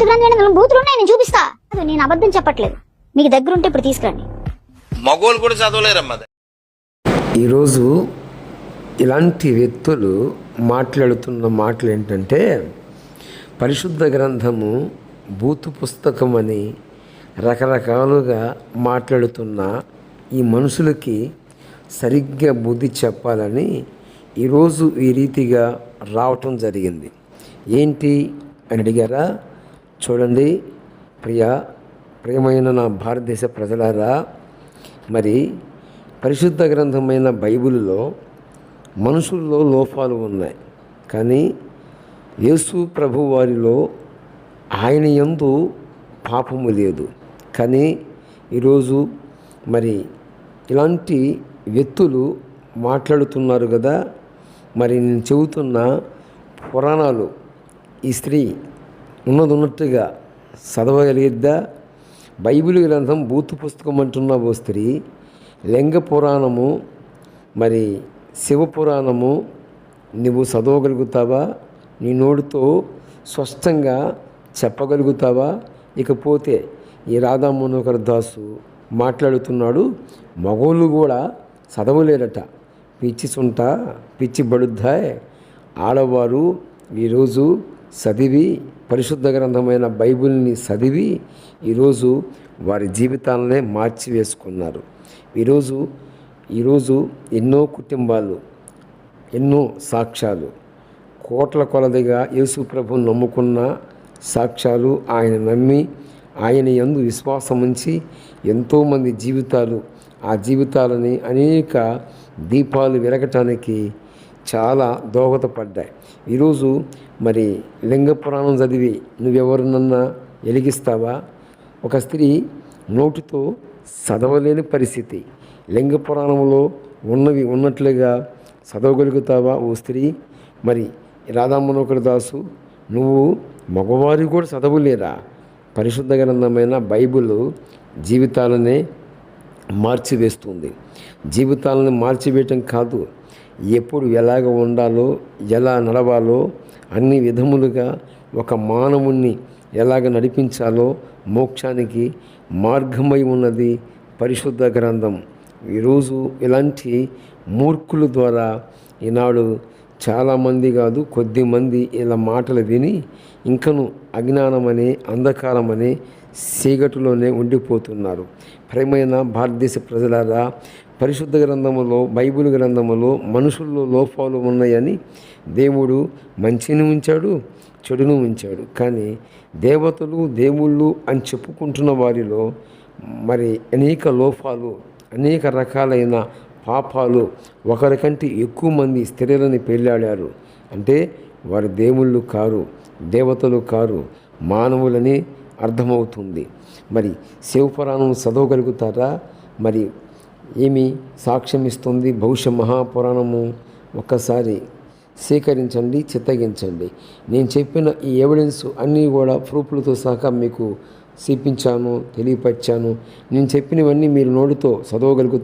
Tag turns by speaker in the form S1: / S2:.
S1: భూత గ్రంథం ఏంటి? బూతులు ఉన్నాయి? నేను చూపిస్తా. అది నేను అబద్ధం చెప్పట్లేదు. మీకు దగ్గర ఉంటే ఇప్పుడు తీసుకురండి.
S2: మగోళ్ళు కూడా చదవలేరమ్మా.
S3: ఈరోజు ఇలాంటి వ్యక్తులు మాట్లాడుతున్న మాటలు ఏంటంటే పరిశుద్ధ గ్రంథము బూతు పుస్తకం అని రకరకాలుగా మాట్లాడుతున్న ఈ మనుషులకి సరిగ్గా బుద్ధి చెప్పాలని ఈరోజు ఈ రీతిగా రావటం జరిగింది. ఏంటి అని అడిగారా? చూడండి. ప్రియ ప్రియమైన నా భారతదేశ ప్రజలారా మరి పరిశుద్ధ గ్రంథమైన బైబిల్లో మనుషుల్లో లోపాలు ఉన్నాయి. కానీ యేసు ప్రభు వారిలో ఆయన ఎందు పాపము లేదు. కానీ ఈరోజు మరి ఇలాంటి వ్యక్తులు మాట్లాడుతున్నారు కదా. మరి నేను చెబుతున్న పురాణాలు ఈ స్త్రీ ఉన్నది ఉన్నట్టుగా చదవగలిగిద్దా? బైబిల్ గ్రంథం బూతు పుస్తకం అంటున్న ఓ స్త్రీ లింగ పురాణము మరి శివ పురాణము నువ్వు చదవగలుగుతావా? నీ నోటితో స్పష్టంగా చెప్పగలుగుతావా? ఇకపోతే ఈ రాధా మనోహర్ దాసు మాట్లాడుతున్నాడు మగోళ్ళు కూడా చదవలేరట. పిచ్చి సుంట పిచ్చి బడుద్దాయ్. ఆడవారు ఈరోజు చదివి పరిశుద్ధ గ్రంథమైన బైబిల్ని చదివి ఈరోజు వారి జీవితాలనే మార్చివేసుకున్నారు. ఈరోజు ఈరోజు ఎన్నో కుటుంబాలు ఎన్నో సాక్ష్యాలు కోట్ల కొలదిగా యేసు ప్రభువుని నమ్ముకున్న సాక్ష్యాలు ఆయన నమ్మి ఆయన యందు విశ్వాసం ఉంచి ఎంతోమంది జీవితాలు ఆ జీవితాలని అనేక దీపాలు వెలగటానికి చాలా దోహదపడ్డాయి. ఈరోజు మరి లింగ పురాణం చదివి నువ్వెవరినన్నా వెలిగిస్తావా ఒక స్త్రీ నోటితో చదవలేని పరిస్థితి. లింగ పురాణంలో ఉన్నవి ఉన్నట్లుగా చదవగలుగుతావా? ఓ స్త్రీ మరి రాధామనోహర్ దాసు నువ్వు మగవారి కూడా చదవలేరా? పరిశుద్ధ గ్రంథమైన బైబిల్ జీవితాలనే మార్చివేస్తుంది. జీవితాలను మార్చివేయటం కాదు. ఎప్పుడు ఎలాగ ఉండాలో ఎలా నడవాలో అన్ని విధములుగా ఒక మానవుణ్ణి ఎలాగ నడిపించాలో మోక్షానికి మార్గమై ఉన్నది పరిశుద్ధ గ్రంథం. ఈరోజు ఇలాంటి మూర్ఖుల ద్వారా ఈనాడు చాలామంది కాదు కొద్దిమంది ఇలా మాటలు విని ఇంకను అజ్ఞానమనే అంధకారమనే సీగటులోనే ఉండిపోతున్నారు. ప్రేమైన భారతదేశ ప్రజలారా పరిశుద్ధ గ్రంథములో బైబిల్ గ్రంథములో మనుషుల్లో లోపాలు ఉన్నాయని దేవుడు మంచిని ఉంచాడు చెడును ఉంచాడు. కానీ దేవతలు దేవుళ్ళు అని చెప్పుకుంటున్న వారిలో మరి అనేక లోపాలు అనేక రకాలైన పాపాలు ఒకరికంటే ఎక్కువ మంది స్త్రీలని పెళ్ళాడారు అంటే వారు దేవుళ్ళు కారు దేవతలు కారు మానవులని అర్థమవుతుంది. మరి శివపురాణం చదవగలుగుతారా? మరి ఏమి సాక్ష్యం ఇస్తుంది? భవిష్య మహాపురాణము ఒక్కసారి సేకరించండి చిత్తగించండి. నేను చెప్పిన ఈ ఎవిడెన్స్ అన్నీ కూడా ప్రూఫ్లతో సహా మీకు చూపించాను తెలియపరిచాను. నేను చెప్పినవన్నీ మీరు నోటితో చదవగలుగుతారు.